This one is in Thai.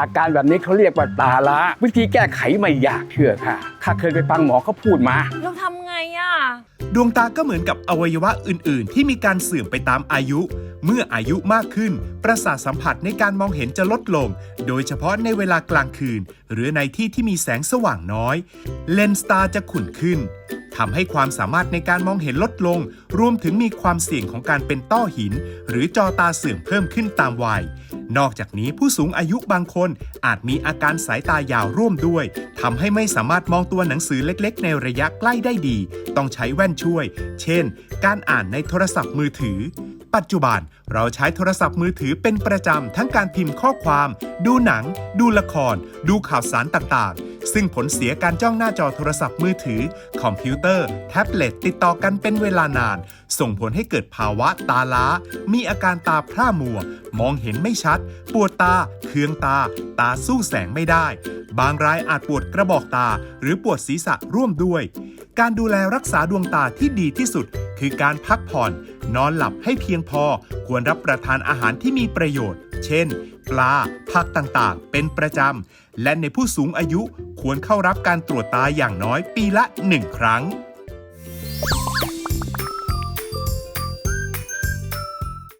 อาการแบบนี้เขาเรียกว่าตาล้าวิธีแก้ไขไม่ยากเชื่อค่ะข้าเคยไปฟังหมอเขาพูดมา เราทำไงอะ ดวงตาก็เหมือนกับอวัยวะอื่น ๆ ที่มีการเสื่อมไปตามอายุ เมื่ออายุมากขึ้น ประสาทสัมผัสในการมองเห็นจะลดลง โดยเฉพาะในเวลากลางคืน หรือในที่ที่มีแสงสว่างน้อย เลนส์ตาจะขุ่นขึ้นทำให้ความสามารถในการมองเห็นลดลง รวมถึงมีความเสี่ยงของการเป็นต้อหิน หรือจอตาเสื่อมเพิ่มขึ้นตามวัย นอกจากนี้ผู้สูงอายุบางคนอาจมีอาการสายตายาวร่วมด้วยทำให้ไม่สามารถมองตัวหนังสือเล็กๆ ในระยะใกล้ได้ดี ต้องใช้แว่นช่วย เช่น การอ่านในโทรศัพท์มือถือ ปัจจุบันเราใช้โทรศัพท์มือถือเป็นประจำทั้งการพิมพ์ข้อความ ดูหนัง ดูละคร ดูข่าวสารต่างๆ ซึ่งผลเสียการจ้องหน้าจอโทรศัพท์มือถือ คอมพิวเตอร์ แท็บเล็ตติดต่อกันเป็นเวลานาน ส่งผลให้เกิดภาวะตาล้า มีอาการตาพร่ามัว มองเห็นไม่ชัด ปวดตา เคืองตา ตาสู้แสงไม่ได้ บางรายอาจปวดกระบอกตา หรือปวดศีรษะร่วมด้วย การดูแลรักษาดวงตาที่ดีที่สุด คือการพักผ่อน นอนหลับให้เพียงพอ ควรรับประทานอาหารที่มีประโยชน์ เช่น ปลา ผักต่างๆ เป็นประจำ และในผู้สูงอายุควรเข้ารับการตรวจตาอย่างน้อยปีละ 1 ครั้ง